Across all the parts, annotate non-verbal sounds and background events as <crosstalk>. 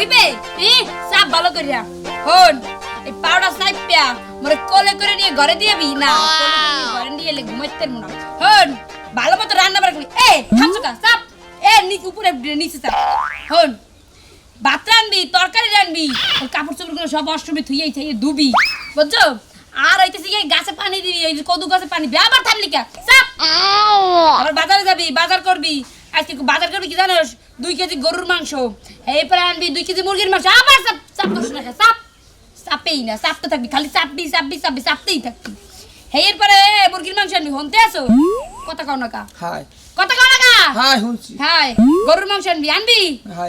হইবে ই সাপ ভালো করিয়া হন এই পাউডার সাইপিয়া মোরে কোলে করে নিয়ে ঘরে দিয়েবি না ঘরে নিয়ে এলে ঘুমাইতে মনে হন ভালো মতো রান্না বাড়া করবি এ খামচুকা সাপ এ নিচে উপরে নিচে সাপ। হন ভাত রানবি তরকারি রানবি ওর কাপড় চোপড় সব অষ্টমী থুইয়াই থাইয়ে ধুবি। বুঝছ? আর হইতেছে এই গাছে পানি দিবি এই কদু গাছে পানি দিবি। আবার থামলি কা? সাপ আবার বাজারে যাবি বাজার করবি। আজকে বাজার করবি কি জানোস? দুই কেজি গরুর মাংস। এরপরে আনবি দুই কেজি মুরগির মাংস। আবার চাপ চাপ করছিস না চাপ। চাপেই না চাপতে থাকবি খালি চাপবি চাপবি চাপবি চাপতেই থাকবি। হে এরপরে মুরগির মাংস আনবি হনতে আসো কথা কও না কা। হাই কথা হাই শুনছি। হাই গরুর মাংস আনবি? আনবি?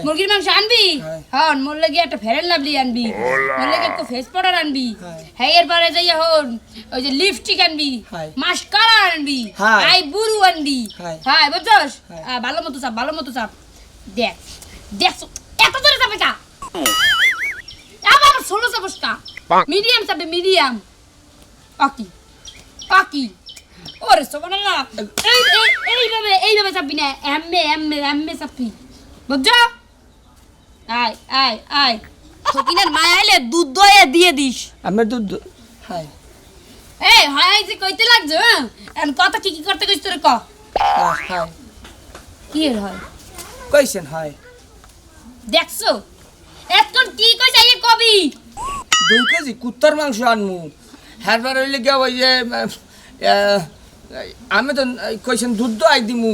মুরগির মাংস আনবি? হন মোর লাগি একটা ফেরেন লাভলি আনবি। মোর লাগি একটা ফেস পাউডার আনবি। হ্যাঁ। এরপরে যাইয়া হন ওই যে লিপস্টিক আনবি। মাস্কারা আনবি। আই বুরু আনবি। হাই। হাই বুঝছস? ভালো মতো চাপ ভালো মতো চাপ। দেখ দেখ এত জোরে চাপে কা আবার ষোলো চাপস কা। মিডিয়াম চাপে মিডিয়াম। অকি অকি ওরে সোবানা এই এই এইভাবে এইভাবে চাপবি না। এমএ এমএ এমএ চাপবি। বুঝছ? আয় আয় আয়। ফকিনের মা আইলে দুধ দয়ে দিয়ে দিস। আমি দুধ হাই এই হাই যে কইতে লাগছো হ্যাঁ? এখন কত কি কি করতে কইছ তোরে ক? কি এর হয়? কইছেন হাই দেখছ? এখন কি কই যাই কবি? দুই কেজি কুত্তার মাংস আনমু। হ্যারবার হইলে গিয়া ওই যে আমি তো কইছেন দুধ তো আই দিমু।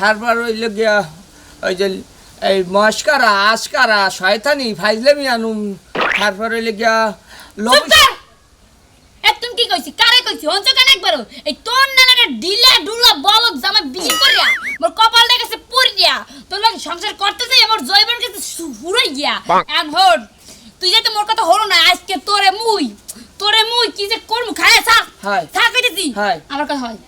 হ্যারবার হইলে গিয়া ওই যে এই মস্কারা আসকারা শয়তানি ফাইজলামি আনুম। হ্যারবার হইলে গিয়া কর! কি কইছি? কারে কইছি? অঞ্চ কেন একবার এই তোর নানারে ডিলা ডুলা বলদ জামা বিয়ে করিয়া মোর কপাল দেখেছে পড়িয়া। তোর লাগে সংসার করতে যাই আমার জয়বের কাছে হুড়াই গিয়া এন্ড হন তুই যেতে মোর কথা হলো না আজকে তোরে মুই কি যে করমু খায় ছাড় হাই। ছাড় কইতেছি হাই। আমার কথা হয়।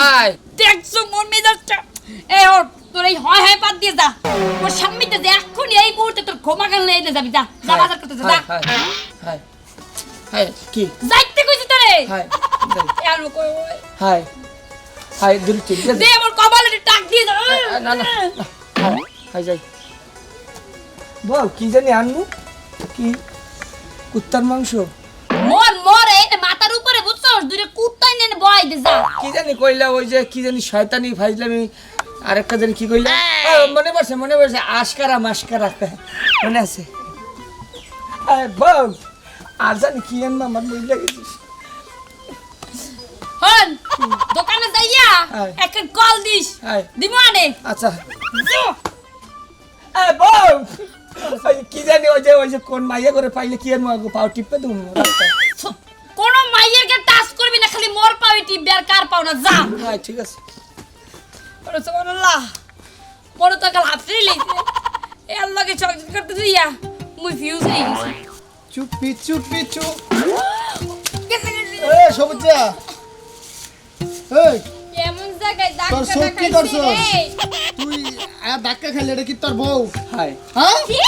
হাই দেখছ মেজাজটা? এ ওর তোর এই হয় হয় বাদ দিয়ে যা। এক্ষুনি এই মুহূর্তে তোর ঘুমা গান লেনে যাবি যা যা বাজার করতে যা হাই হাই হাই হাই কি? যাইতে কইছি তোরে? হাই যাই। <laughs> আর কই হাই হাই দূর চিল দে আমার কপালে একটু টাক দিয়ে দাও না না না, হাই হাই যাই। বল কি জানি আনমু কি? কুত্তার মাংস মোর মোর এই মাথার উপরে বুঝছস দূরে নেন দে যা কি জানি কইলা ওই যে কি জানি শয়তানি ফাইজলামি আরেকটা জানি কি কইলা? মনে পড়ছে মনে পড়ছে আশকারা মাস্কারা মনে আছে? বল আর জানি কি আনবা আমার বুঝলে গেছিস হন দোকানে যাইয়া। একটা কল দিস। দিমু আনে। আচ্ছা। এ বল কি জানি ওই যে ওই যে কোন মাইয়া করে পাইলে কি আগে পাও টিপে দেবো। না যা হ্যাঁ ঠিক আছে। ওরে সুবহানাল্লাহ বড় তো কাল হাফরে লইছে এ আল্লাহকে চকচক করতে দিয়া মুই ফিউজ হয়ে গেছি। চুপি চুপি চুপ। গেছে গেছে এ এই এমন জায়গায় তুই ধাক্কা খেলে এটা কি তোর বউ? হাই। হ্যাঁ? কি?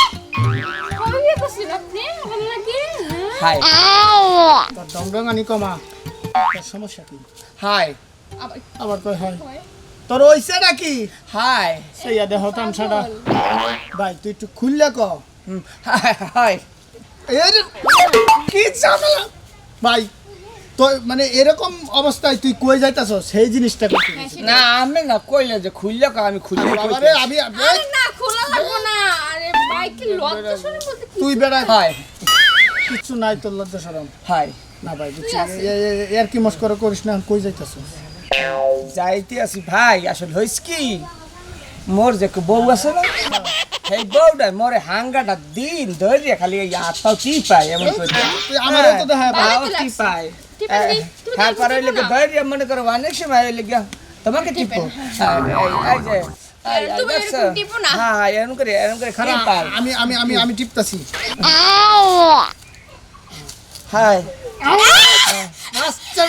কবে বিয়ে করছেন আপনি? আমার লাগে? হাই। তোর কমা। সমস্যা কি? হাই। আবার আবার কই হয় তোর ওইসে নাকি? হাই সেই দেহ তামসাটা ভাই তুই একটু খুললে ক? হাই হাই। এর কি ঝামেলা? ভাই তো মানে এরকম অবস্থায় তুই কই যাইতাছ সেই জিনিসটা করতে না আমি না কইলে যে খুললে কা আমি খুললে বাবারে আমি আরে না খোলা লাগবো না। আরে ভাই কি লজ্জা শুনে বলতে কি তুই বেড়া হাই। কিচ্ছু নাই তোর লজ্জা সরম হাই। না ভাই এর কি মস্করা করিস না কই যাইতাছ যাইতে আছি ভাই আসলে হইস কি? মোর যে বউ আছে না সেই বউটা মোরে হাঙ্গাটা দিন ধরে খালি এই আত্মাও টিপায় এমন করে আমারও তো দেখা টিপে দি, তুমি হ্যাঁ লেগে ধরে মনে করো অনেক সময় লেগে তোমাকে টিপো হ্যাঁ, এই- যে। হ্যাঁ হ্যাঁ পায় আমি আমি আমি আমি টিপতাছি। হাই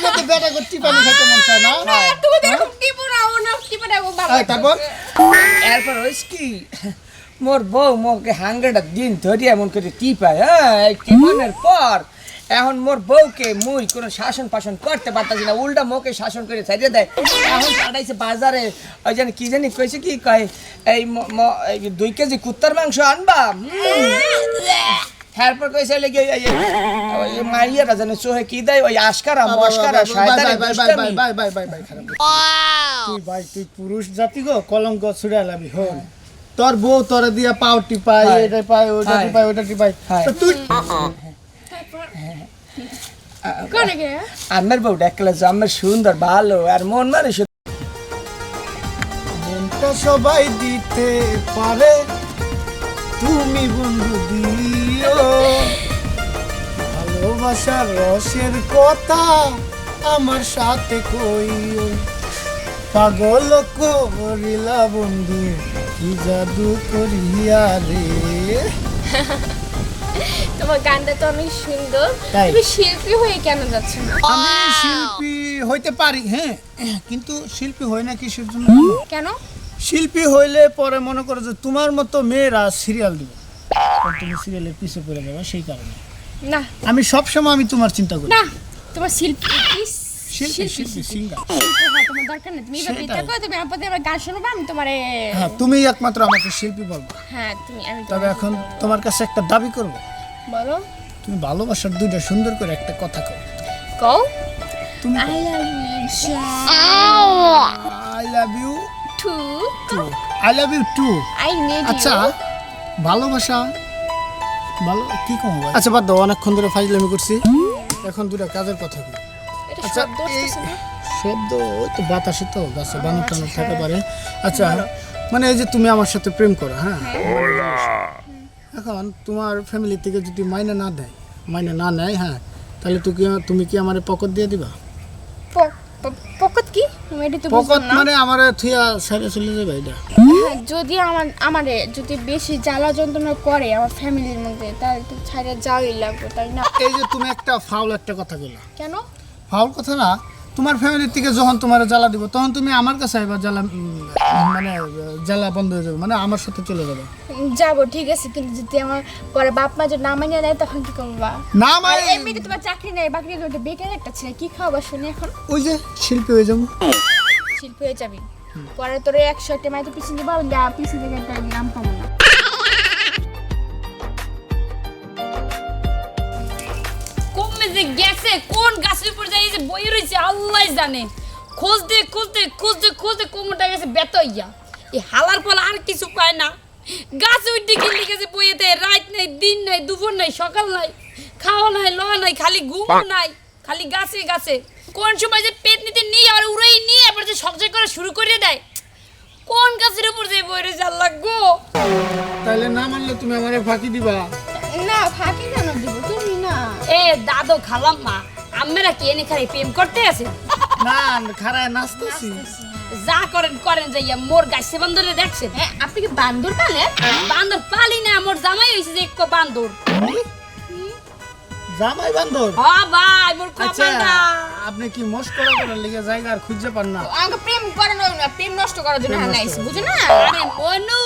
মতো বেটা করে টিপানি খাইতে মন চায় না? তুমি তো এরকম টিপো না ও না টিপে না ও ভালো তারপর? এরপর হইস কি মোর বউ মোকে হাঙ্গাটা দিন ধরে এমন করে টিপায় হ্যাঁ টিপানোর পর এখন মোর বউকে মুই কোনো শাসন পাশন করতে পারতাছি না উল্টা মোকে শাসন করে ছাড়িয়ে দেয়। এখন পাঠাইছে বাজারে ওই জানি কি জানি কইছে কি কয় এই ম- ম- এই দুই কেজি কুত্তার মাংস আনবা? তারপর কইছে লেগে ওই জানে কি দেয় ওই আশকারা মস্কারা শয়তানি বাই, বাই, বাই, বাই, বাই, বাই, বাই, খারাপ। তুই ভাই তুই পুরুষ জাতি গো কলঙ্ক তোর বউ তোরে দিয়া পাও টিপাই এটা পায় ওটা। টিপাই ওটা টিপাই তো তুই আমার বউ যে আমার সুন্দর ভালো আর মন মানে মনটা সবাই দিতে পারে তুমি বন্ধু দিও ভালোবাসার রসের কথা আমার সাথে কইও। পাগল করিলা বন্ধু কি জাদু করিয়া রে? তোমার গানটা তো অনেক সুন্দর? তুমি শিল্পী হয়ে কেন যাচ্ছ? না আমি শিল্পী হইতে পারি হ্যাঁ। কিন্তু শিল্পী হয় না কিসের জন্য? কেন? শিল্পী হইলে পরে মনে করো যে তোমার মতো মেয়েরা সিরিয়াল দিবে। তুমি সিরিয়ালের পিছে পড়ে যাবে সেই কারণে। না। আমি সবসময় আমি তোমার চিন্তা করি। না তোমার শিল্পী তুমি একমাত্র আমাকে বলব। তবে এখন তোমার কাছে একটা দাবি করব। বলো। তুমি ভালোবাসার দুইটা সুন্দর করে একটা কথা কও। কও। তুমি I love you I love you too too I love you too I need আচ্ছা ভালোবাসা ভালো কি কম আচ্ছা বাদ দাও অনেকক্ষণ ধরে ফাইজলামি করছি। এখন দুটা কাজের কথা কই। আচ্ছা শব্দ? ওই তো বাতাসে তো গাছে বানর টানর থাকতে পারে। আচ্ছা মানে এই যে তুমি আমার সাথে প্রেম করো হ্যাঁ? এখন তোমার ফ্যামিলি থেকে যদি মাইনে না দেয় মাইনে না নেয় হ্যাঁ তাহলে তুই কি তুমি কি আমার পকট দিয়ে দিবা প- প- পকত কি আমি এটা তো পকট মানে আমারে থুয়া সাইডে চলে যাবে এটা। হ্যাঁ, যদি আমার আমারে যদি বেশি জ্বালা যন্ত্রণা করে আমার ফ্যামিলির মধ্যে তাহলে তো ছাড়া যাওয়াই লাগবে তাই না? এই যে তুমি একটা ফাউল একটা কথা বললা। কেন? ফাউল কথা না তোমার ফ্যামিলির থেকে যখন তোমার জ্বালা দিব তখন তুমি আমার কাছে আইবা জ্বালা মানে জ্বালা বন্ধ হয়ে যাবে মানে আমার সাথে চলে যাবে। যাব ঠিক আছে কিন্তু যদি আমার পরে বাপ মা যদি না মানিয়ে দেয় তখন কি করবা? না মানে এমনিতে তোমার চাকরি নেই বাকরি নেই বেকার একটা ছেলে কি খাওয়াবা শুনি এখন? ওই যে শিল্পী হয়ে যাব। শিল্পী হয়ে যাবি। পরে তোর একশো একটা মাইতে পিছনে দিবা যা পিছনে থেকে একটা নাম পাবো। গেছে কোন গাছের উপর যাই যে বই রয়েছে আল্লাহ জানে। খুঁজতে খুঁজতে খুঁজতে খুঁজতে কোমরটা গেছে বেত ইয়া এই হালার পর আর কিছু পায় না। গাছ উঠতে গিয়ে গেছে বইয়েতে রাত নাই দিন নাই দুপুর নাই সকাল নাই খাওয়া নাই লওয়া নাই খালি ঘুম নাই খালি গাছে গাছে। কোন সময় যে পেট নিতে নিয়ে আর উড়াই নিয়ে আবার যে সবজে করা শুরু করে দেয়। কোন গাছের উপর যে বই রয়েছে আল্লাহ গো। তাহলে না মানলে তুমি আমার ফাঁকি দিবা। না ফাঁকি কেন দিব? এ দাদো খালাম মা আমরা কি এনে খালি প্রেম করতে আছে? না খারায় নাচতেছি। যা করেন করেন যাইয়া মোর গাছে বান্দরে দেখছেন? হ্যাঁ আপনি কি বান্দর পালে বান্দর পালি না মোর জামাই হইছে যে এক বান্দর। জামাই বান্ধব হ ভাই মোর আচ্ছা কপালটা আপনি কি মস্করা করার লিগে জায়গা আর খুঁজে পান না? আমাকে প্রেম করেন না প্রেম নষ্ট করার জন্য হ্যাঁ বুঝো না? আরে মনু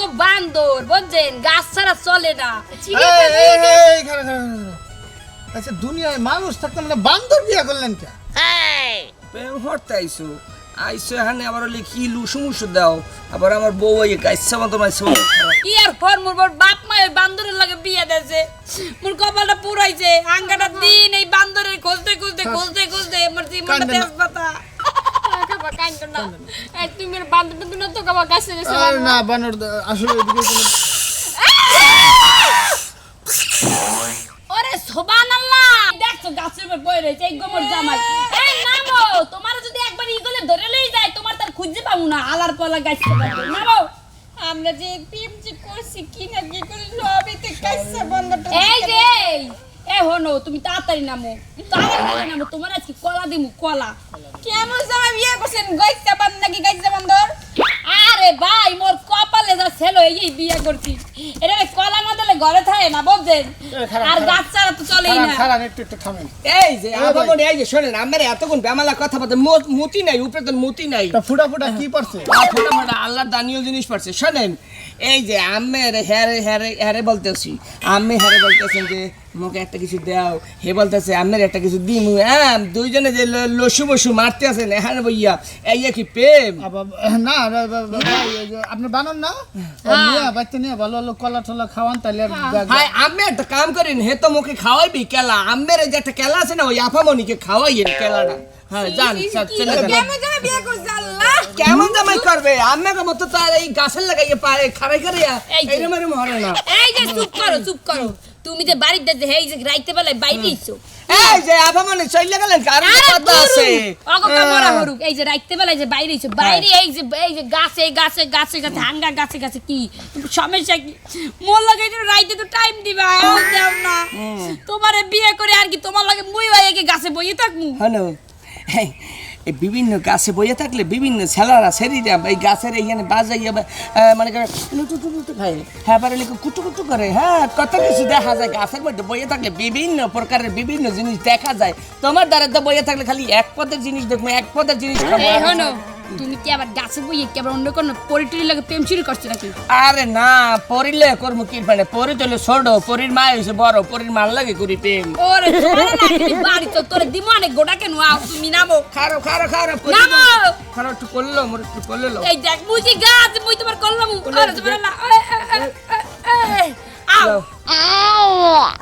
জামাই বান্দর বুঝছেন? গাছ ছাড়া চলে না। আচ্ছা দুনিয়ায় মানুষ থাকতে মানে বান্দর বিয়া করলেন কে? প্রেম হরতে আইসো আইসো এখানে আবার হলে কি লুসু মুসু দাও। আবার আমার বউ ওই গাইসা মতো মাইসো কি আর ফর মোর মোর বাপ মা ওই বান্দরের লাগে বিয়ে দেছে মোর কপালটা পুরাইছে। আঙ্গাটা দিন এই বান্দরের খুঁজতে খুঁজতে খুঁজতে খুঁজতে মোর জীবনটা কান্দে না। তেজপাতা কাবা কাইন্দ না এই তুমি এর বান্দর তো কাবা গাছে গেছে না বানর আসলে এদিকে ওরে সুবহানাল্লাহ! দেখছ গাছের উপর বই রয়েছে এই গোমর জামাই। এই নামো তোমার যদি একবার ই গলে ধরে লই যায় তোমার তার খুঁজে পাবো না আলার পলা গাছ নামো আমরা যে প্রেম যে করছি কি না কি করে সবই তো কাইছে বান্দরটা এই যে এ হনো তুমি তাড়াতাড়ি নামো। তাড়াতাড়ি নামো তোমার আজকে কলা দিমু কলা। কেমন জামাই বিয়ে করছেন গাইছে বান্দর নাকি গাইছে বান্দর আরে ভাই মোর কপালে যা ছেল এই বিয়ে করছি। এটা কলা না দিলে ঘরে থাকে না বুঝছেন? আর খারাপ। গাছ ছাড়া তো চলেই না। খারান একটু একটু থামেন। এই যে। আবার এই যে শোনেন আমার এতক্ষণ বেমালা কথা বলতে মুতি নাই উপরে তো মুতি নাই। তা ফুটা ফুটা কি পড়ছে? আর ফটাফট আল্লাহর দানীয় জিনিস পারছে শোনেন এই যে আমের হ্যারে হ্যারে হ্যারে বলতেছি। আমি হ্যারে বলতেছেন যে মোকে একটা কিছু দাও হে বলতেছে আমের একটা কিছু দিমু। হ্যাঁ দুইজনে যে লসু বসু মারতে আছে না হ্যাঁ বইয়া। এই কি প্রেম? না ভাই, আপনি বানান না? নিয়ে বাচ্চা নিয়ে ভালো ভালো কলা টলা খাওয়ান তাহলে হাই আমি একটা কাম করিন হে তো মোকে খাওয়াইবি কেলা। আমের যে একটা কেলা আছে না ওই আফামনিকে খাওয়াইয়েন কেলাটা। হ্যাঁ চলে যান। কেমন জামাই করবে? আমাকে মতো তো এই গাছের লাগাইয়ে পারে খারাই করে এই যে চুপ করো চুপ করো। তুমি যে বাড়িতে যে এই যে রাইতে বেলায় বাইরে ইছো এই যে আফামনি চলে গেলেন কারণ কথা আছে। অগো হ্যাঁ। হরুক এই যে রাইতে বেলায় যে বাইরে ইছো বাইরে এই যে এই যে গাছে গাছে গাছে গাছে হাঙ্গা গাছে গাছে কি? সমস্যা কি? মোর লাগে যে রাইতে তো টাইম দিবা আও দাও না। তোমারে বিয়ে করে আর কি তোমার লাগে মুই কি গাছে বইয়ে থাকমু? হ্যালো এই বিভিন্ন গাছে বইয়ে থাকলে বিভিন্ন ছেলারা সেরিরা এই গাছের এইখানে বাজাইয়া বা, আহ, মানে খায়। হ্যাঁ কুটু কুটু করে। হ্যাঁ কত কিছু দেখা যায় গাছের মধ্যে বইয়ে থাকলে বিভিন্ন প্রকারের বিভিন্ন জিনিস দেখা যায়। তোমার দ্বারা তো বইয়ে থাকলে খালি এক পদের জিনিস দেখব এক পদের জিনিস তুমি কি আবার গাছে বইয়ে কি আবার অন্য কোনো পরিটরি লাগে প্রেম শুরু করছ নাকি আরে না পরিলে করব কি মানে পরি চলে ছোট পরির মা হয়েছে বড় পরির মার লাগে করি প্রেম ওরে বাড়ি তো তোরে দিমো অনেক গোটা কেন আও তুমি নামো খারো খারো খারো নামো খারো একটু করল মোর একটু করল এই দেখ যে গাছ মুই তোমার করলাম আরে তোমার না আও